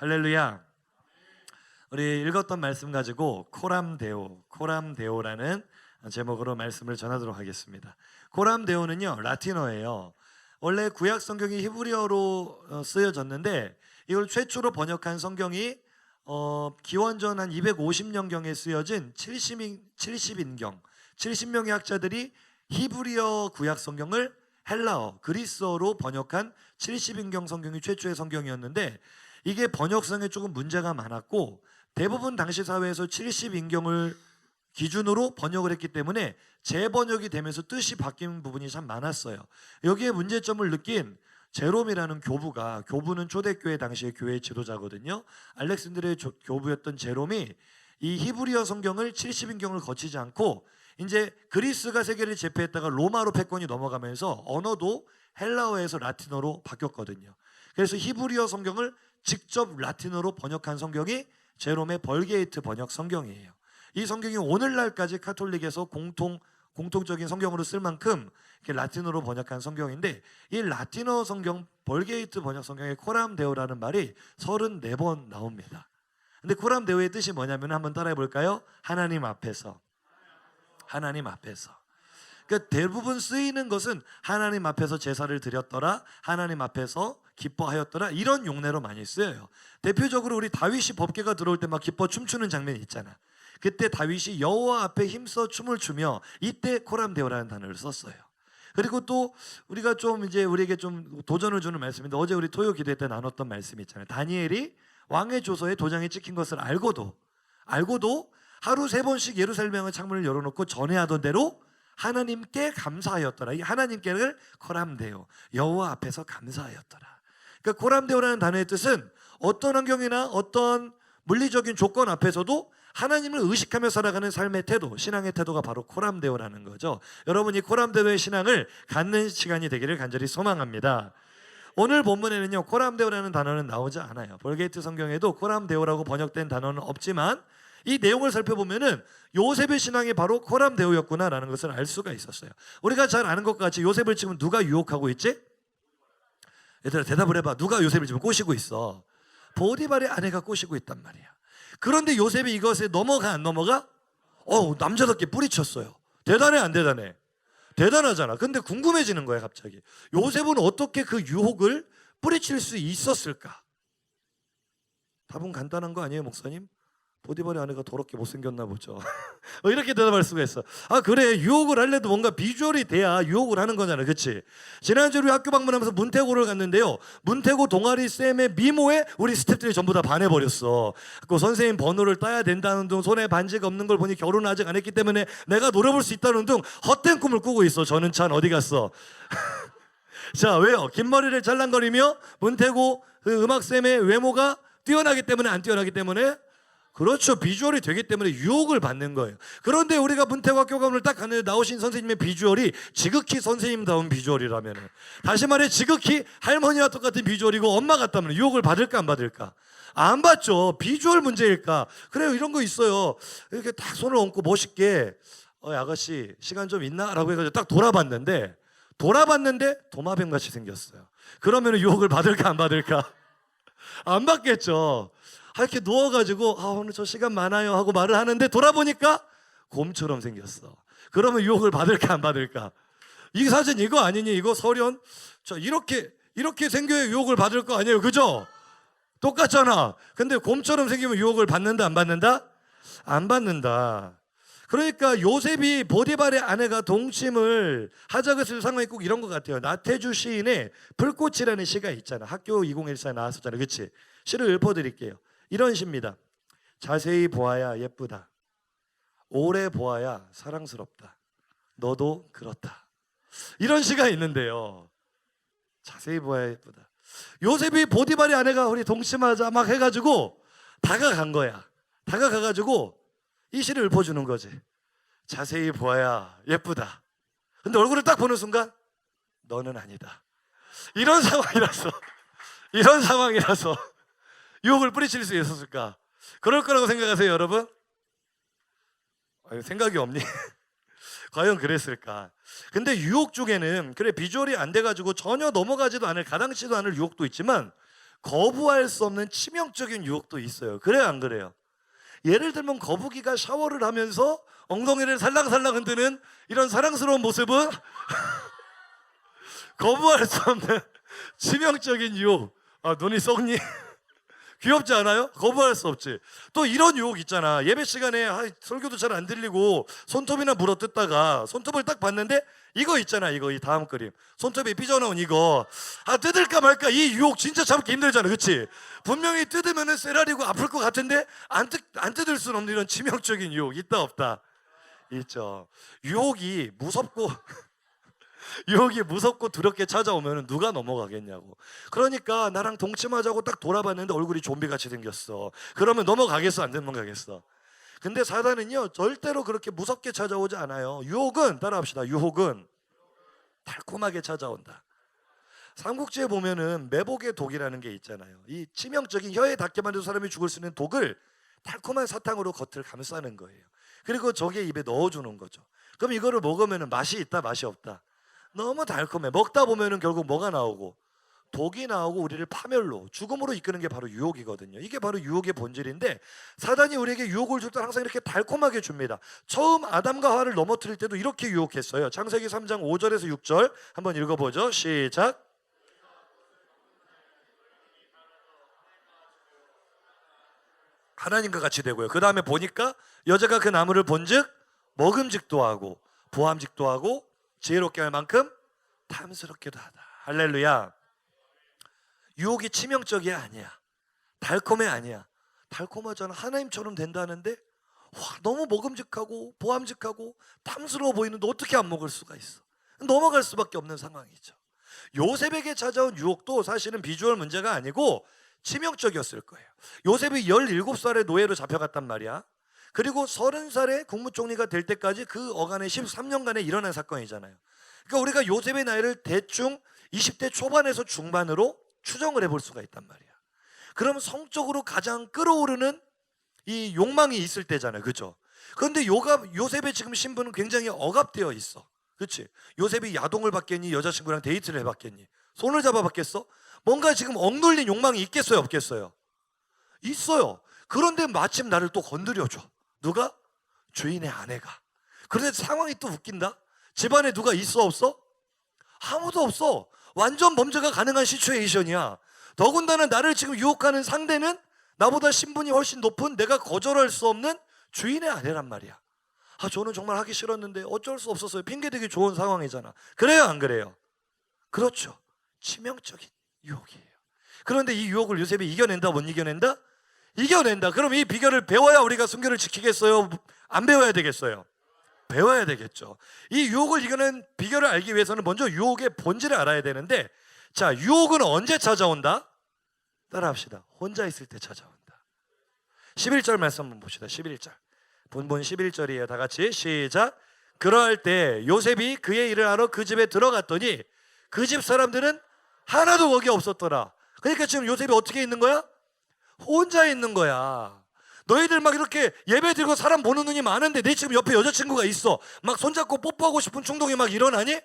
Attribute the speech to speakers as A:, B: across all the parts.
A: 할렐루야. 우리 읽었던 말씀 가지고 코람데오, 코람데오라는 제목으로 말씀을 전하도록 하겠습니다. 코람데오는요 라틴어예요. 원래 구약 성경이 히브리어로 어, 쓰여졌는데 이걸 최초로 번역한 성경이 어, 기원전 한 250년경에 쓰여진 70인, 70인경, 70명의 학자들이 히브리어 구약 성경을 헬라어, 그리스어로 번역한 70인경 성경이 최초의 성경이었는데 이게 번역성에 조금 문제가 많았고 대부분 당시 사회에서 70인경을 기준으로 번역을 했기 때문에 재번역이 되면서 뜻이 바뀐 부분이 참 많았어요. 여기에 문제점을 느낀 제롬이라는 교부가 교부는 초대교회 당시의 교회 지도자거든요. 알렉산드리의 조- 교부였던 제롬이 이 히브리어 성경을 70인경을 거치지 않고 이제 그리스가 세계를 제패했다가 로마로 패권이 넘어가면서 언어도 헬라어에서 라틴어로 바뀌었거든요. 그래서 히브리어 성경을 직접 라틴어로 번역한 성경이 제롬의 벌게이트 번역 성경이에요. 이 성경이 오늘날까지 카톨릭에서 공통 공통적인 성경으로 쓸 만큼 라틴어로 번역한 성경인데 이 라틴어 성경 벌게이트 번역 성경에 코람 데오라는 말이 34번 나옵니다. 근데 코람 데오의 뜻이 뭐냐면 한번 따라해 볼까요? 하나님 앞에서 하나님 앞에서 그러니까 대부분 쓰이는 것은 하나님 앞에서 제사를 드렸더라 하나님 앞에서 기뻐하였더라 이런 용례로 많이 쓰여요. 대표적으로 우리 다윗이 법궤가 들어올 때 막 기뻐 춤추는 장면이 있잖아. 그때 다윗이 여호와 앞에 힘써 춤을 추며 이때 코람데오라는 단어를 썼어요. 그리고 또 우리가 좀 이제 우리에게 좀 도전을 주는 말씀인데 어제 우리 토요 기도회 때 나눴던 말씀이 있잖아요. 다니엘이 왕의 조서에 도장이 찍힌 것을 알고도 알고도 하루 세 번씩 예루살렘 향의 창문을 열어놓고 전해하던 대로 하나님께 감사하였더라. 이 하나님께를 코람데오 여호와 앞에서 감사하였더라. 그러니까 코람데오라는 단어의 뜻은 어떤 환경이나 어떤 물리적인 조건 앞에서도 하나님을 의식하며 살아가는 삶의 태도, 신앙의 태도가 바로 코람데오라는 거죠. 여러분 이 코람데오의 신앙을 갖는 시간이 되기를 간절히 소망합니다. 오늘 본문에는요 코람데오라는 단어는 나오지 않아요. 볼게이트 성경에도 코람데오라고 번역된 단어는 없지만 이 내용을 살펴보면은 요셉의 신앙이 바로 코람데오였구나라는 것을 알 수가 있었어요. 우리가 잘 아는 것 같이 요셉을 지금 누가 유혹하고 있지? 얘들아 대답을 해봐. 누가 요셉을 지금 꼬시고 있어? 보디발의 아내가 꼬시고 있단 말이야. 그런데 요셉이 이것에 넘어가 안 넘어가? 어 남자답게 뿌리쳤어요. 대단해 안 대단해? 대단하잖아. 근데 궁금해지는 거야 갑자기. 요셉은 어떻게 그 유혹을 뿌리칠 수 있었을까? 답은 간단한 거 아니에요, 목사님? 보디발의 아내가 더럽게 못생겼나 보죠. 어, 이렇게 대답할 수가 있어. 아 그래 유혹을 할래도 뭔가 비주얼이 돼야 유혹을 하는 거잖아, 그렇지? 지난주 우리 학교 방문하면서 문태고를 갔는데요. 문태고 동아리 쌤의 미모에 우리 스태프들이 전부 다 반해버렸어. 그 선생님 번호를 따야 된다는 등 손에 반지가 없는 걸 보니 결혼 아직 안 했기 때문에 내가 노려볼 수 있다는 등 헛된 꿈을 꾸고 있어. 저는 참 어디 갔어? 자 왜요? 긴 머리를 잘랑거리며 문태고 그 음악 쌤의 외모가 뛰어나기 때문에 안 뛰어나기 때문에 그렇죠 비주얼이 되기 때문에 유혹을 받는 거예요. 그런데 우리가 문태고 학교 가문을 딱 갔는데 나오신 선생님의 비주얼이 지극히 선생님다운 비주얼이라면 다시 말해 지극히 할머니와 똑같은 비주얼이고 엄마 같다면 유혹을 받을까 안 받을까? 안 받죠. 비주얼 문제일까? 그래요 이런 거 있어요. 이렇게 딱 손을 얹고 멋있게 어 아가씨 시간 좀 있나?라고 해가지고 딱 돌아봤는데 돌아봤는데 도마뱀 같이 생겼어요. 그러면 유혹을 받을까 안 받을까? 안 받겠죠. 아, 이렇게 누워가지고 아 오늘 저 시간 많아요 하고 말을 하는데 돌아보니까 곰처럼 생겼어. 그러면 유혹을 받을까 안 받을까? 이 사진 이거 아니니 이거 설현 저 이렇게 이렇게 생겨야 유혹을 받을 거 아니에요, 그죠? 똑같잖아. 근데 곰처럼 생기면 유혹을 받는다 안 받는다? 안 받는다. 그러니까 요셉이 보디발의 아내가 동침을 하자고 했을 상황이 꼭 이런 것 같아요. 나태주 시인의 불꽃이라는 시가 있잖아. 학교 2014에 나왔었잖아. 그치? 시를 읊어드릴게요. 이런 시입니다. 자세히 보아야 예쁘다. 오래 보아야 사랑스럽다. 너도 그렇다. 이런 시가 있는데요. 자세히 보아야 예쁘다. 요셉이 보디발의 아내가 우리 동침하자 막 해가지고 다가간 거야. 다가가가지고 이 시를 읊어주는 거지. 자세히 보아야 예쁘다. 근데 얼굴을 딱 보는 순간 너는 아니다. 이런 상황이라서 이런 상황이라서 유혹을 뿌리칠 수 있었을까? 그럴 거라고 생각하세요, 여러분? 생각이 없니? 과연 그랬을까? 근데 유혹 중에는 그래 비주얼이 안 돼가지고 전혀 넘어가지도 않을 가당치도 않을 유혹도 있지만 거부할 수 없는 치명적인 유혹도 있어요. 그래요, 안 그래요? 예를 들면 거북이가 샤워를 하면서 엉덩이를 살랑살랑 흔드는 이런 사랑스러운 모습은 거부할 수 없는 치명적인 유혹. 아, 눈이 썩니? 귀엽지 않아요? 거부할 수 없지. 또 이런 유혹 있잖아. 예배 시간에 아, 설교도 잘 안 들리고 손톱이나 물어 뜯다가 손톱을 딱 봤는데 이거 있잖아. 이거 이 다음 그림. 손톱이 삐져나온 이거. 아 뜯을까 말까 이 유혹 진짜 참기 힘들잖아. 그렇지? 분명히 뜯으면은 쎄라리고 아플 것 같은데 안, 뜯, 안 뜯을 수는 없는 이런 치명적인 유혹 있다 없다. 있죠. 유혹이 무섭고 유혹이 무섭고 두렵게 찾아오면 누가 넘어가겠냐고. 그러니까 나랑 동침하자고 딱 돌아봤는데 얼굴이 좀비같이 생겼어. 그러면 넘어가겠어 안 넘어가겠어. 근데 사단은요 절대로 그렇게 무섭게 찾아오지 않아요. 유혹은 따라합시다. 유혹은 달콤하게 찾아온다. 삼국지에 보면은 매복의 독이라는 게 있잖아요. 이 치명적인 혀에 닿게 만든 사람이 죽을 수 있는 독을 달콤한 사탕으로 겉을 감싸는 거예요. 그리고 저게 입에 넣어주는 거죠. 그럼 이거를 먹으면 맛이 있다, 맛이 없다. 너무 달콤해. 먹다 보면은 결국 뭐가 나오고 독이 나오고 우리를 파멸로 죽음으로 이끄는 게 바로 유혹이거든요. 이게 바로 유혹의 본질인데 사단이 우리에게 유혹을 줄 때 항상 이렇게 달콤하게 줍니다. 처음 아담과 하와를 넘어뜨릴 때도 이렇게 유혹했어요. 창세기 3장 5절에서 6절 한번 읽어보죠. 시작. 하나님과 같이 되고요. 그 다음에 보니까 여자가 그 나무를 본즉 먹음직도 하고 보암직도 하고 지혜롭게 할 만큼 탐스럽기도 하다. 할렐루야. 유혹이 치명적이 아니야. 달콤해 아니야. 달콤하잖아. 하나님처럼 된다는데 와 너무 먹음직하고 보암직하고 탐스러워 보이는데 어떻게 안 먹을 수가 있어? 넘어갈 수밖에 없는 상황이죠. 요셉에게 찾아온 유혹도 사실은 비주얼 문제가 아니고 치명적이었을 거예요. 요셉이 17살에 노예로 잡혀갔단 말이야. 그리고 30살에 국무총리가 될 때까지 그 어간의 13년간에 일어난 사건이잖아요. 그러니까 우리가 요셉의 나이를 대충 20대 초반에서 중반으로 추정을 해볼 수가 있단 말이야. 그럼 성적으로 가장 끌어오르는 이 욕망이 있을 때잖아요. 그죠? 그런데 요갑, 요셉의 지금 신분은 굉장히 억압되어 있어. 그렇지? 요셉이 야동을 받겠니? 여자친구랑 데이트를 해봤겠니? 손을 잡아봤겠어? 뭔가 지금 억눌린 욕망이 있겠어요? 없겠어요? 있어요. 그런데 마침 나를 또 건드려줘. 누가? 주인의 아내가. 그런데 상황이 또 웃긴다. 집안에 누가 있어 없어? 아무도 없어. 완전 범죄가 가능한 시츄에이션이야. 더군다나 나를 지금 유혹하는 상대는 나보다 신분이 훨씬 높은 내가 거절할 수 없는 주인의 아내란 말이야. 아, 저는 정말 하기 싫었는데 어쩔 수 없었어요. 핑계대기 좋은 상황이잖아. 그래요, 안 그래요? 그렇죠. 치명적인 유혹이에요. 그런데 이 유혹을 요셉이 이겨낸다, 못 이겨낸다? 이겨낸다. 그럼 이 비결을 배워야 우리가 순결을 지키겠어요? 안 배워야 되겠어요? 배워야 되겠죠. 이 유혹을 이겨낸 비결을 알기 위해서는 먼저 유혹의 본질을 알아야 되는데 자, 유혹은 언제 찾아온다? 따라합시다. 혼자 있을 때 찾아온다. 11절 말씀 한번 봅시다. 11절. 본본 11절이에요. 다 같이 시작. 그러할 때 요셉이 그의 일을 하러 그 집에 들어갔더니 그 집 사람들은 하나도 거기 없었더라. 그러니까 지금 요셉이 어떻게 있는 거야? 혼자 있는 거야. 너희들 막 이렇게 예배 드리고 사람 보는 눈이 많은데 내 지금 옆에 여자친구가 있어. 막 손잡고 뽀뽀하고 싶은 충동이 막 일어나니?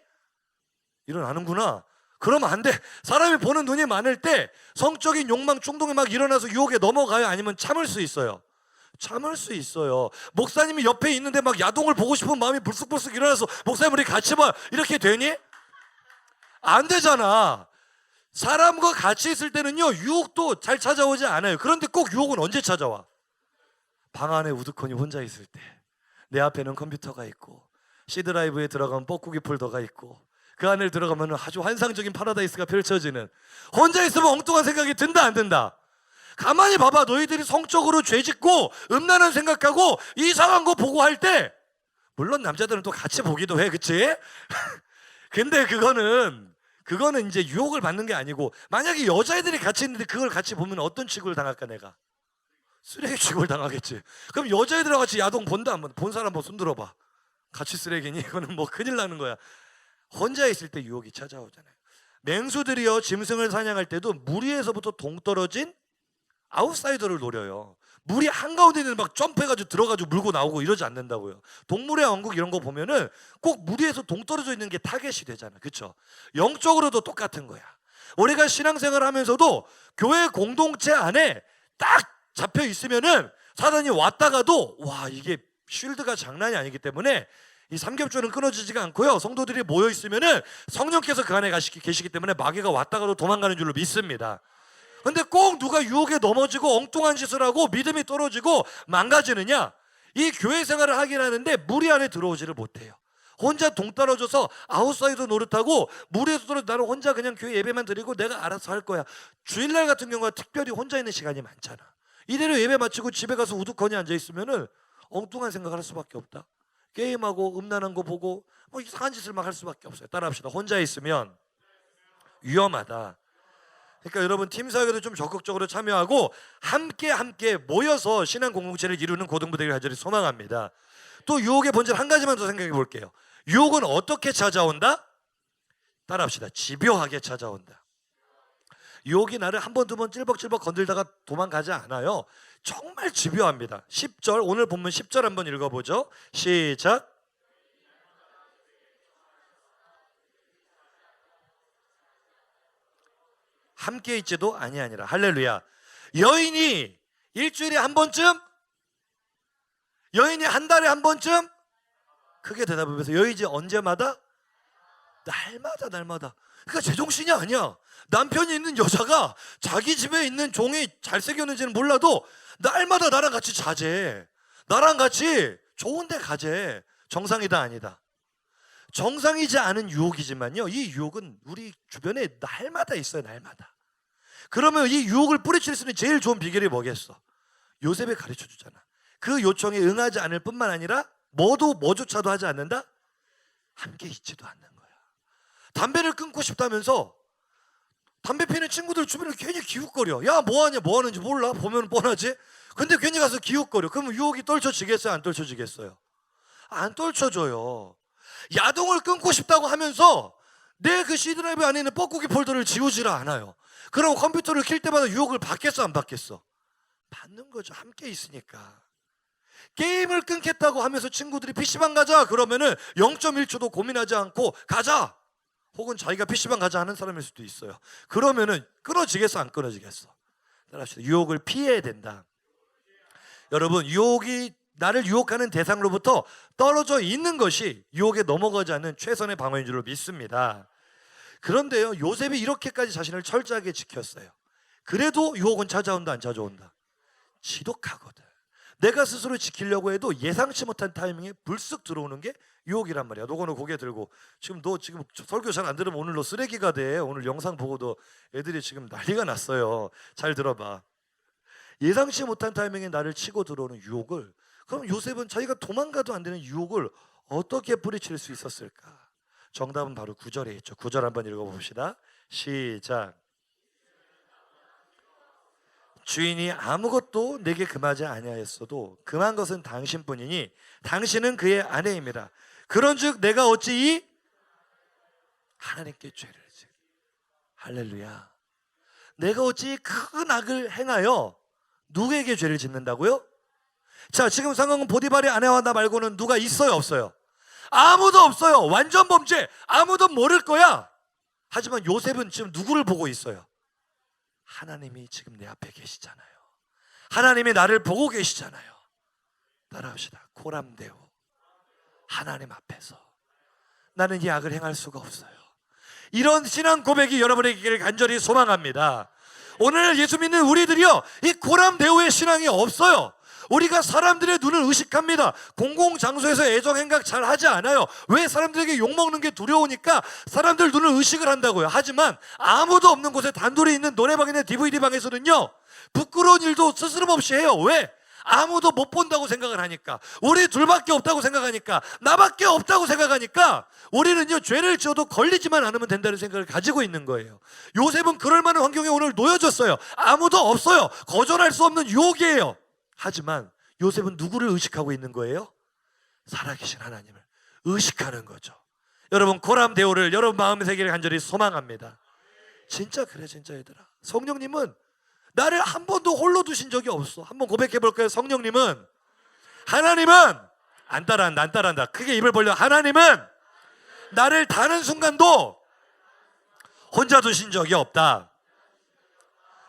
A: 일어나는구나. 그러면 안 돼. 사람이 보는 눈이 많을 때 성적인 욕망, 충동이 막 일어나서 유혹에 넘어가요? 아니면 참을 수 있어요? 참을 수 있어요. 목사님이 옆에 있는데 막 야동을 보고 싶은 마음이 불쑥불쑥 일어나서 목사님 우리 같이 봐. 이렇게 되니? 안 되잖아. 사람과 같이 있을 때는요, 유혹도 잘 찾아오지 않아요. 그런데 꼭 유혹은 언제 찾아와? 방 안에 우두커니 혼자 있을 때. 내 앞에는 컴퓨터가 있고, C드라이브에 들어가면 뻐꾸기 폴더가 있고, 그 안에 들어가면 아주 환상적인 파라다이스가 펼쳐지는. 혼자 있으면 엉뚱한 생각이 든다, 안 든다? 가만히 봐봐. 너희들이 성적으로 죄 짓고, 음란한 생각하고, 이상한 거 보고 할 때, 물론 남자들은 또 같이 보기도 해, 그치? 근데 그거는 그거는 이제 유혹을 받는 게 아니고 만약에 여자애들이 같이 있는데 그걸 같이 보면 어떤 취급을 당할까 내가 쓰레기 취급을 당하겠지. 그럼 여자애들하고 같이 야동 본다 한번 본 사람 한번 손 들어봐. 같이 쓰레기니 이거는 뭐 큰일 나는 거야. 혼자 있을 때 유혹이 찾아오잖아요. 맹수들이요 짐승을 사냥할 때도 무리에서부터 동떨어진 아웃사이더를 노려요. 물이 한가운데 있는 막 점프해가지고 들어가지고 물고 나오고 이러지 않는다고요. 동물의 왕국 이런 거 보면은 꼭 무리에서 동떨어져 있는 게 타겟이 되잖아. 그쵸? 영적으로도 똑같은 거야. 우리가 신앙생활을 하면서도 교회 공동체 안에 딱 잡혀 있으면은 사단이 왔다가도 와 이게 쉴드가 장난이 아니기 때문에 이 삼겹줄은 끊어지지가 않고요. 성도들이 모여 있으면은 성령께서 그 안에 계시기 때문에 마귀가 왔다가도 도망가는 줄로 믿습니다. 근데 꼭 누가 유혹에 넘어지고 엉뚱한 짓을 하고 믿음이 떨어지고 망가지느냐? 이 교회 생활을 하긴 하는데 무리 안에 들어오지를 못해요. 혼자 동떨어져서 아웃사이드 노릇하고 무리에서 들어 나는 혼자 그냥 교회 예배만 드리고 내가 알아서 할 거야. 주일날 같은 경우가 특별히 혼자 있는 시간이 많잖아. 이대로 예배 마치고 집에 가서 우두커니 앉아 있으면은 엉뚱한 생각을 할 수밖에 없다. 게임하고 음란한 거 보고 뭐 이상한 짓을 막 할 수밖에 없어요. 따라합시다. 혼자 있으면 위험하다. 그러니까 여러분 팀 사역에도 좀 적극적으로 참여하고 함께 함께 모여서 신앙 공동체를 이루는 고등부대를 간절히 소망합니다. 또 유혹의 본질 한 가지만 더 생각해 볼게요. 유혹은 어떻게 찾아온다? 따라합시다. 집요하게 찾아온다. 유혹이 나를 한 번 두 번 찔벅찔벅 건들다가 도망가지 않아요. 정말 집요합니다. 10절 오늘 본문 10절 한번 읽어보죠. 시작. 함께 있지도 아니하니라. 할렐루야. 여인이 일주일에 한 번쯤? 여인이 한 달에 한 번쯤? 크게 대답하면서 여인이 언제마다? 날마다 날마다. 그러니까 제정신이 아니야. 남편이 있는 여자가 자기 집에 있는 종이 잘생겼는지는 몰라도 날마다 나랑 같이 자재. 나랑 같이 좋은 데 가재. 정상이다 아니다 정상이지 않은 유혹이지만요 이 유혹은 우리 주변에 날마다 있어요 날마다 그러면 이 유혹을 뿌리칠 수 있는 제일 좋은 비결이 뭐겠어 요셉이 가르쳐 주잖아 그 요청에 응하지 않을 뿐만 아니라 뭐도 뭐조차도 하지 않는다 함께 있지도 않는 거야 담배를 끊고 싶다면서 담배 피는 친구들 주변에 괜히 기웃거려. 야, 뭐 하냐, 뭐 하는지 몰라. 보면 뻔하지. 근데 괜히 가서 기웃거려. 그러면 유혹이 떨쳐지겠어요, 안 떨쳐지겠어요? 안 떨쳐져요. 야동을 끊고 싶다고 하면서 내 그 C드라이브 안에 있는 뻐꾸기 폴더를 지우지를 않아요. 그럼 컴퓨터를 킬 때마다 유혹을 받겠어, 안 받겠어? 받는 거죠. 함께 있으니까. 게임을 끊겠다고 하면서 친구들이 PC방 가자 그러면은 0.1초도 고민하지 않고 가자. 혹은 자기가 PC방 가자 하는 사람일 수도 있어요. 그러면은 끊어지겠어 안 끊어지겠어? 따라합시다. 유혹을 피해야 된다. 여러분 유혹이 나를 유혹하는 대상으로부터 떨어져 있는 것이 유혹에 넘어가지 않는 최선의 방어인 줄로 믿습니다. 그런데요 요셉이 이렇게까지 자신을 철저하게 지켰어요. 그래도 유혹은 찾아온다 안 찾아온다. 지독하거든. 내가 스스로 지키려고 해도 예상치 못한 타이밍에 불쑥 들어오는 게 유혹이란 말이야. 너거는 고개 들고 지금 너 지금 설교 잘 안 들으면 오늘 너 쓰레기가 돼. 오늘 영상 보고도 애들이 지금 난리가 났어요. 잘 들어봐. 예상치 못한 타이밍에 나를 치고 들어오는 유혹을 그럼 요셉은 자기가 도망가도 안 되는 유혹을 어떻게 뿌리칠 수 있었을까? 정답은 바로 구절에 있죠. 구절 한번 읽어봅시다. 시작. 주인이 아무것도 내게 금하지 아니하였어도 금한 것은 당신뿐이니 당신은 그의 아내입니다. 그런즉 내가 어찌 이 하나님께 죄를 지 할렐루야. 내가 어찌 이큰 악을 행하여 누구에게 죄를 짓는다고요? 자, 지금 상황은 보디발의 아내와 나 말고는 누가 있어요, 없어요? 아무도 없어요. 완전 범죄. 아무도 모를 거야. 하지만 요셉은 지금 누구를 보고 있어요? 하나님이 지금 내 앞에 계시잖아요. 하나님이 나를 보고 계시잖아요. 따라합시다. 코람데오. 하나님 앞에서 나는 이 악을 행할 수가 없어요. 이런 신앙 고백이 여러분에게 간절히 소망합니다. 오늘 예수 믿는 우리들이요, 이 고람대오의 신앙이 없어요. 우리가 사람들의 눈을 의식합니다. 공공장소에서 애정행각 잘 하지 않아요. 왜 사람들에게 욕먹는 게 두려우니까 사람들 눈을 의식을 한다고요. 하지만 아무도 없는 곳에 단둘이 있는 노래방이나 DVD방에서는요, 부끄러운 일도 스스럼없이 해요. 왜? 아무도 못 본다고 생각을 하니까 우리 둘밖에 없다고 생각하니까 나밖에 없다고 생각하니까 우리는요 죄를 지어도 걸리지만 않으면 된다는 생각을 가지고 있는 거예요 요셉은 그럴 만한 환경에 오늘 놓여졌어요 아무도 없어요 거절할 수 없는 유혹이에요 하지만 요셉은 누구를 의식하고 있는 거예요? 살아계신 하나님을 의식하는 거죠 여러분 고람 대오를 여러분 마음의 세계를 간절히 소망합니다 진짜 그래 진짜 얘들아 성령님은 나를 한 번도 홀로 두신 적이 없어. 한번 고백해 볼까요? 성령님은 하나님은 안 따라한다. 안 따라한다. 크게 입을 벌려. 하나님은 나를 다는 순간도 혼자 두신 적이 없다.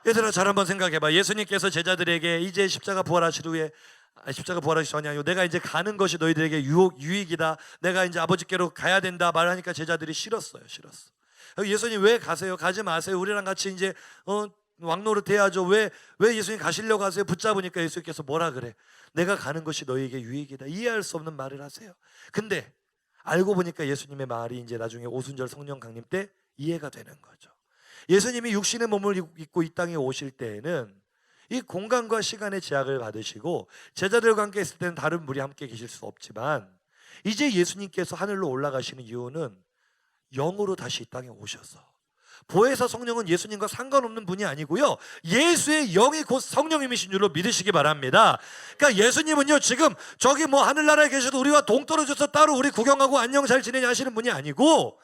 A: 얘들아 잘 한번 생각해봐. 예수님께서 제자들에게 이제 십자가 부활하실 후에 아, 십자가 부활하기 전이 아니고 내가 이제 가는 것이 너희들에게 유혹, 유익이다. 내가 이제 아버지께로 가야 된다 말하니까 제자들이 싫었어요. 싫었어. 예수님 왜 가세요? 가지 마세요. 우리랑 같이 이제 어, 왕노릇 해야죠. 왜, 왜 예수님 가시려고 하세요? 붙잡으니까 예수님께서 뭐라 그래? 내가 가는 것이 너희에게 유익이다. 이해할 수 없는 말을 하세요. 근데 알고 보니까 예수님의 말이 이제 나중에 오순절 성령 강림 때 이해가 되는 거죠. 예수님이 육신의 몸을 입고 이 땅에 오실 때에는 이 공간과 시간의 제약을 받으시고 제자들과 함께 있을 때는 다른 물이 함께 계실 수 없지만 이제 예수님께서 하늘로 올라가시는 이유는 영으로 다시 이 땅에 오셔서 보혜사 성령은 예수님과 상관없는 분이 아니고요. 예수의 영이 곧 성령님이신 줄로 믿으시기 바랍니다. 그러니까 예수님은요, 지금 저기 뭐 하늘나라에 계셔도 우리와 동떨어져서 따로 우리 구경하고 안녕 잘 지내냐 하시는 분이 아니고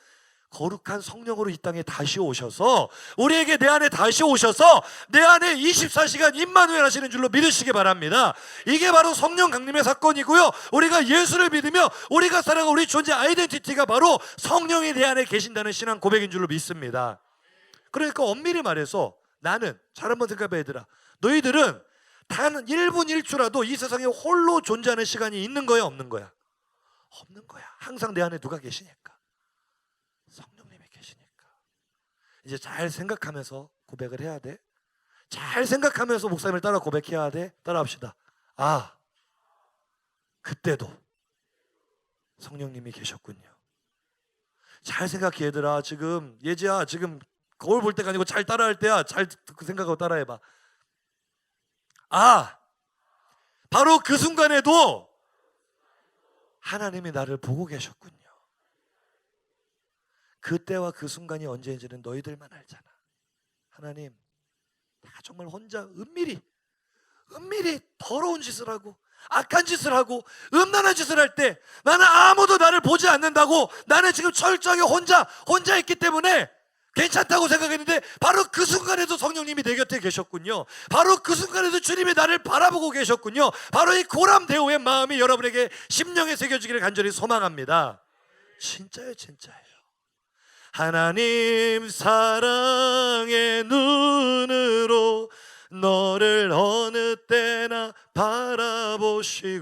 A: 거룩한 성령으로 이 땅에 다시 오셔서 우리에게 내 안에 다시 오셔서 내 안에 24시간 임마누엘 하시는 줄로 믿으시기 바랍니다. 이게 바로 성령 강림의 사건이고요. 우리가 예수를 믿으며 우리가 살아가 우리 존재 아이덴티티가 바로 성령이 내 안에 계신다는 신앙 고백인 줄로 믿습니다. 그러니까 엄밀히 말해서 나는 잘 한번 생각해 얘들아. 너희들은 단 1분 1초라도 이 세상에 홀로 존재하는 시간이 있는 거야, 없는 거야? 없는 거야. 항상 내 안에 누가 계시니까. 성령님이 계시니까. 이제 잘 생각하면서 고백을 해야 돼. 잘 생각하면서 목사님을 따라 고백해야 돼. 따라합시다. 아, 그때도 성령님이 계셨군요. 잘 생각해 얘들아. 지금 예지야 지금 거울 볼 때가 아니고 잘 따라할 때야. 잘그 생각하고 따라해봐. 아, 바로 그 순간에도 하나님이 나를 보고 계셨군요. 그때와 그 순간이 언제인지는 너희들만 알잖아. 하나님, 내가 정말 혼자 은밀히, 은밀히 더러운 짓을 하고, 악한 짓을 하고, 음란한 짓을 할 때, 나는 아무도 나를 보지 않는다고, 나는 지금 철저하게 혼자, 혼자 있기 때문에, 괜찮다고 생각했는데, 바로 그 순간에도 성령님이 내 곁에 계셨군요. 바로 그 순간에도 주님이 나를 바라보고 계셨군요. 바로 이 고람대오의 마음이 여러분에게 심령에 새겨지기를 간절히 소망합니다. 진짜예요, 진짜예요. 하나님 사랑의 눈으로 너를 어느 때나 바라보시고.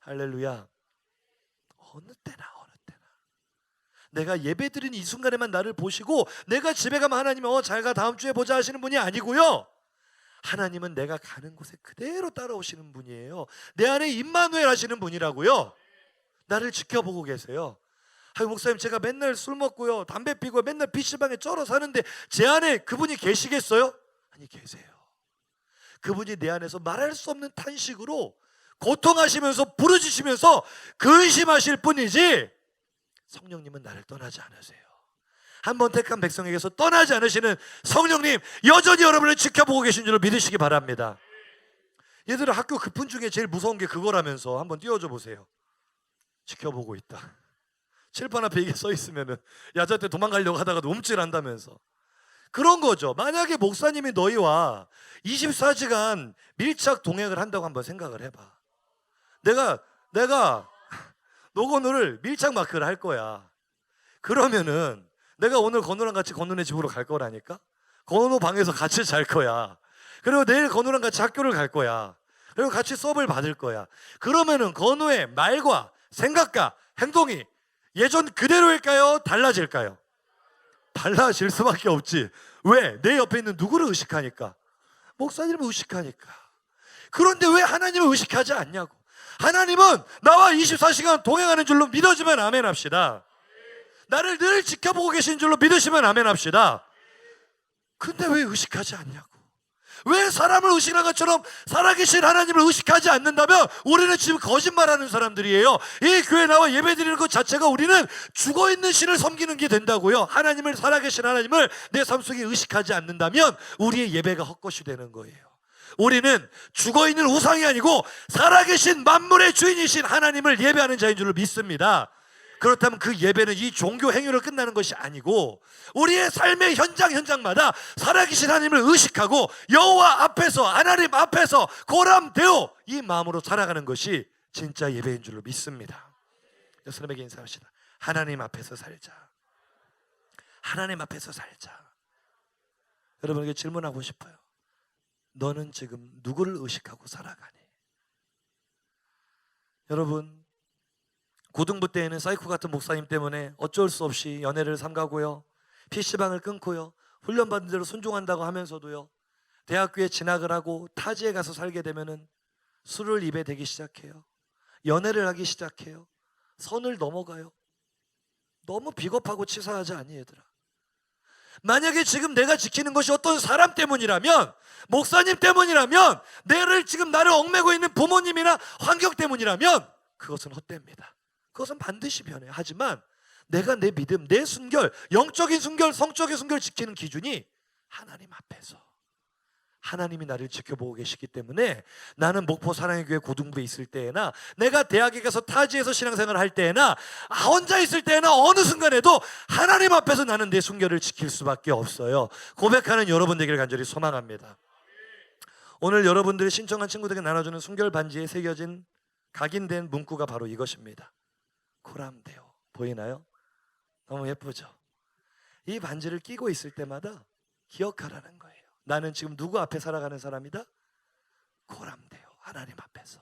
A: 할렐루야. 어느 때나 어느 때나. 내가 예배 드리는 이 순간에만 나를 보시고 내가 집에 가면 하나님 어잘 가 다음 주에 보자 하시는 분이 아니고요. 하나님은 내가 가는 곳에 그대로 따라오시는 분이에요. 내 안에 임마누엘 하시는 분이라고요. 나를 지켜보고 계세요 아유 목사님 제가 맨날 술 먹고요. 담배 피고 맨날 PC방에 쩔어 사는데 제 안에 그분이 계시겠어요? 아니 계세요. 그분이 내 안에서 말할 수 없는 탄식으로 고통하시면서 부르짖으면서 근심하실 뿐이지 성령님은 나를 떠나지 않으세요. 한번 택한 백성에게서 떠나지 않으시는 성령님 여전히 여러분을 지켜보고 계신 줄로 믿으시기 바랍니다. 얘들아 학교 급훈 중에 제일 무서운 게 그거라면서 한번 띄워줘 보세요. 지켜보고 있다 칠판 앞에 이게 써 있으면은 야자때 도망가려고 하다가도 움찔한다면서 그런 거죠. 만약에 목사님이 너희와 24시간 밀착 동행을 한다고 한번 생각을 해봐. 내가 내가 너가 오늘 밀착 마크를 할 거야. 그러면은 내가 오늘 건우랑 같이 건우네 집으로 갈 거라니까. 건우 방에서 같이 잘 거야. 그리고 내일 건우랑 같이 학교를 갈 거야. 그리고 같이 수업을 받을 거야. 그러면은 건우의 말과 생각과 행동이 예전 그대로일까요? 달라질까요? 달라질 수밖에 없지. 왜? 내 옆에 있는 누구를 의식하니까? 목사님을 의식하니까. 그런데 왜 하나님을 의식하지 않냐고. 하나님은 나와 24시간 동행하는 줄로 믿어지면 아멘 합시다. 나를 늘 지켜보고 계신 줄로 믿으시면 아멘 합시다. 근데 왜 의식하지 않냐고. 왜 사람을 의식하는 것처럼 살아계신 하나님을 의식하지 않는다면 우리는 지금 거짓말하는 사람들이에요. 이 교회 나와 예배 드리는 것 자체가 우리는 죽어 있는 신을 섬기는 게 된다고요. 하나님을 살아계신 하나님을 내 삶 속에 의식하지 않는다면 우리의 예배가 헛것이 되는 거예요. 우리는 죽어 있는 우상이 아니고 살아계신 만물의 주인이신 하나님을 예배하는 자인 줄로 믿습니다. 그렇다면 그 예배는 이 종교 행위로 끝나는 것이 아니고 우리의 삶의 현장 현장마다 살아계신 하나님을 의식하고 여호와 앞에서 하나님 앞에서 고람되어 이 마음으로 살아가는 것이 진짜 예배인 줄로 믿습니다. 여러분에게 인사합시다. 하나님 앞에서 살자. 하나님 앞에서 살자. 여러분에게 질문하고 싶어요. 너는 지금 누구를 의식하고 살아가니? 여러분 고등부 때에는 사이코 같은 목사님 때문에 어쩔 수 없이 연애를 삼가고요. PC방을 끊고요. 훈련받은 대로 순종한다고 하면서도요. 대학교에 진학을 하고 타지에 가서 살게 되면은 술을 입에 대기 시작해요. 연애를 하기 시작해요. 선을 넘어가요. 너무 비겁하고 치사하지 않니 얘들아? 만약에 지금 내가 지키는 것이 어떤 사람 때문이라면 목사님 때문이라면 내를 지금 나를 얽매고 있는 부모님이나 환경 때문이라면 그것은 헛됩니다. 그것은 반드시 변해요. 하지만 내가 내 믿음, 내 순결, 영적인 순결, 성적인 순결 지키는 기준이 하나님 앞에서 하나님이 나를 지켜보고 계시기 때문에 나는 목포 사랑의 교회 고등부에 있을 때에나 내가 대학에 가서 타지에서 신앙생활을 할 때에나 아, 혼자 있을 때에나 어느 순간에도 하나님 앞에서 나는 내 순결을 지킬 수밖에 없어요. 고백하는 여러분 되기를 간절히 소망합니다. 오늘 여러분들이 신청한 친구들에게 나눠주는 순결 반지에 새겨진 각인된 문구가 바로 이것입니다. 코람데오 보이나요? 너무 예쁘죠? 이 반지를 끼고 있을 때마다 기억하라는 거예요. 나는 지금 누구 앞에 살아가는 사람이다? 코람데오 하나님 앞에서.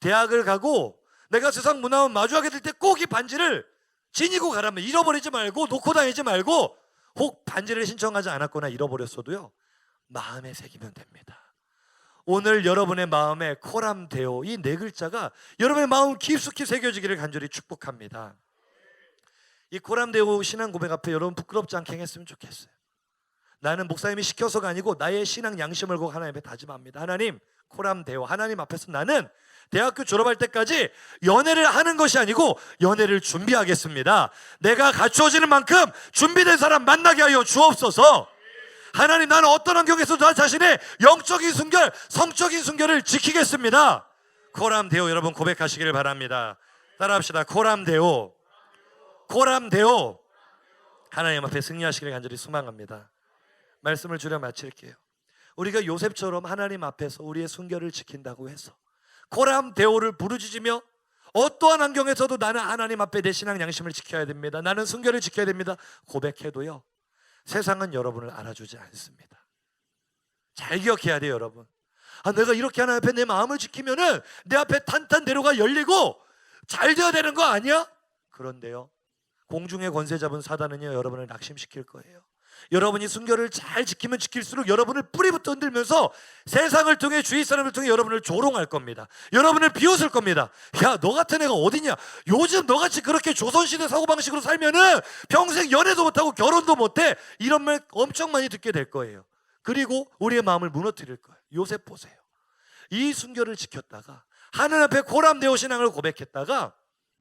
A: 대학을 가고 내가 세상 문화와 마주하게 될 때 꼭 이 반지를 지니고 가라면 잃어버리지 말고 놓고 다니지 말고 혹 반지를 신청하지 않았거나 잃어버렸어도요 마음에 새기면 됩니다. 오늘 여러분의 마음에 코람데오 이 네 글자가 여러분의 마음 깊숙이 새겨지기를 간절히 축복합니다. 이 코람데오 신앙 고백 앞에 여러분 부끄럽지 않게 했으면 좋겠어요. 나는 목사님이 시켜서가 아니고 나의 신앙 양심을 고 하나님 앞에 다짐합니다. 하나님 코람데오 하나님 앞에서 나는 대학교 졸업할 때까지 연애를 하는 것이 아니고 연애를 준비하겠습니다. 내가 갖추어지는 만큼 준비된 사람 만나게 하여 주옵소서. 하나님 나는 어떤 환경에서도 나 자신의 영적인 순결, 성적인 순결을 지키겠습니다. 코람데오 여러분 고백하시기를 바랍니다. 따라합시다. 코람데오. 코람데오. 하나님 앞에 승리하시기를 간절히 소망합니다. 말씀을 줄여 마칠게요. 우리가 요셉처럼 하나님 앞에서 우리의 순결을 지킨다고 해서 코람데오를 부르짖으며 어떠한 환경에서도 나는 하나님 앞에 내 신앙 양심을 지켜야 됩니다. 나는 순결을 지켜야 됩니다. 고백해도요. 세상은 여러분을 알아주지 않습니다. 잘 기억해야 돼요, 여러분. 아, 내가 이렇게 하나님 앞에 내 마음을 지키면은 내 앞에 탄탄대로가 열리고 잘 되어야 되는 거 아니야? 그런데요. 공중의 권세 잡은 사단은요, 여러분을 낙심시킬 거예요. 여러분이 순결을 잘 지키면 지킬수록 여러분을 뿌리부터 흔들면서 세상을 통해 주위 사람을 통해 여러분을 조롱할 겁니다. 여러분을 비웃을 겁니다. 야, 너 같은 애가 어디냐? 요즘 너같이 그렇게 조선시대 사고방식으로 살면은 평생 연애도 못하고 결혼도 못해. 이런 말 엄청 많이 듣게 될 거예요. 그리고 우리의 마음을 무너뜨릴 거예요. 요셉 보세요. 이 순결을 지켰다가 하늘 앞에 고람되어 신앙을 고백했다가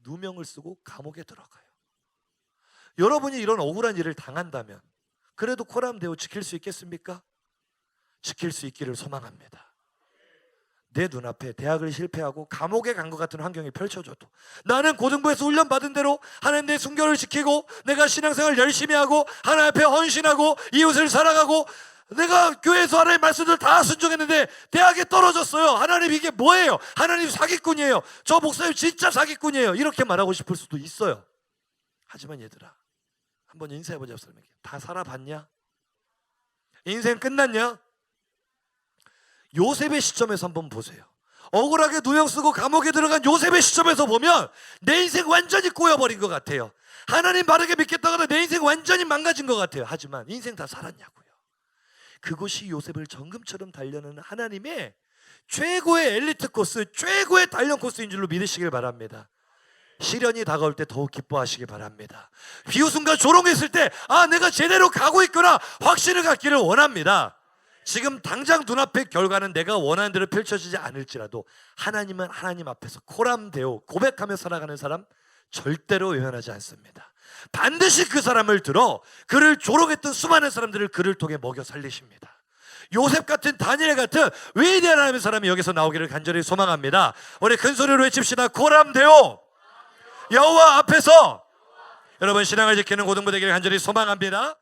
A: 누명을 쓰고 감옥에 들어가요. 여러분이 이런 억울한 일을 당한다면 그래도 코람데오 지킬 수 있겠습니까? 지킬 수 있기를 소망합니다. 내 눈앞에 대학을 실패하고 감옥에 간 것 같은 환경이 펼쳐져도 나는 고등부에서 훈련 받은 대로 하나님 내 순결을 지키고 내가 신앙생활 열심히 하고 하나님 앞에 헌신하고 이웃을 살아가고 내가 교회에서 하나님 말씀들 다 순종했는데 대학에 떨어졌어요. 하나님 이게 뭐예요? 하나님 사기꾼이에요. 저 목사님 진짜 사기꾼이에요. 이렇게 말하고 싶을 수도 있어요. 하지만 얘들아 한번 인사해보자 사람에게 다 살아봤냐? 인생 끝났냐? 요셉의 시점에서 한번 보세요. 억울하게 누명 쓰고 감옥에 들어간 요셉의 시점에서 보면 내 인생 완전히 꼬여버린 것 같아요. 하나님 바르게 믿겠다가 내 인생 완전히 망가진 것 같아요. 하지만 인생 다 살았냐고요. 그것이 요셉을 정금처럼 달려는 하나님의 최고의 엘리트 코스, 최고의 단련 코스인 줄로 믿으시길 바랍니다. 시련이 다가올 때 더욱 기뻐하시기 바랍니다. 비웃음과 조롱했을 때, 아, 내가 제대로 가고 있구나, 확신을 갖기를 원합니다. 지금 당장 눈앞의 결과는 내가 원하는 대로 펼쳐지지 않을지라도 하나님은 하나님 앞에서 코람되어 고백하며 살아가는 사람 절대로 외면하지 않습니다. 반드시 그 사람을 들어 그를 조롱했던 수많은 사람들을 그를 통해 먹여 살리십니다. 요셉 같은 다니엘 같은 위대한 하나님의 사람이 여기서 나오기를 간절히 소망합니다. 우리 큰 소리로 외칩시다. 코람되어 여호와 앞에서 여러분 신앙을 지키는 고등부 되기를 간절히 소망합니다.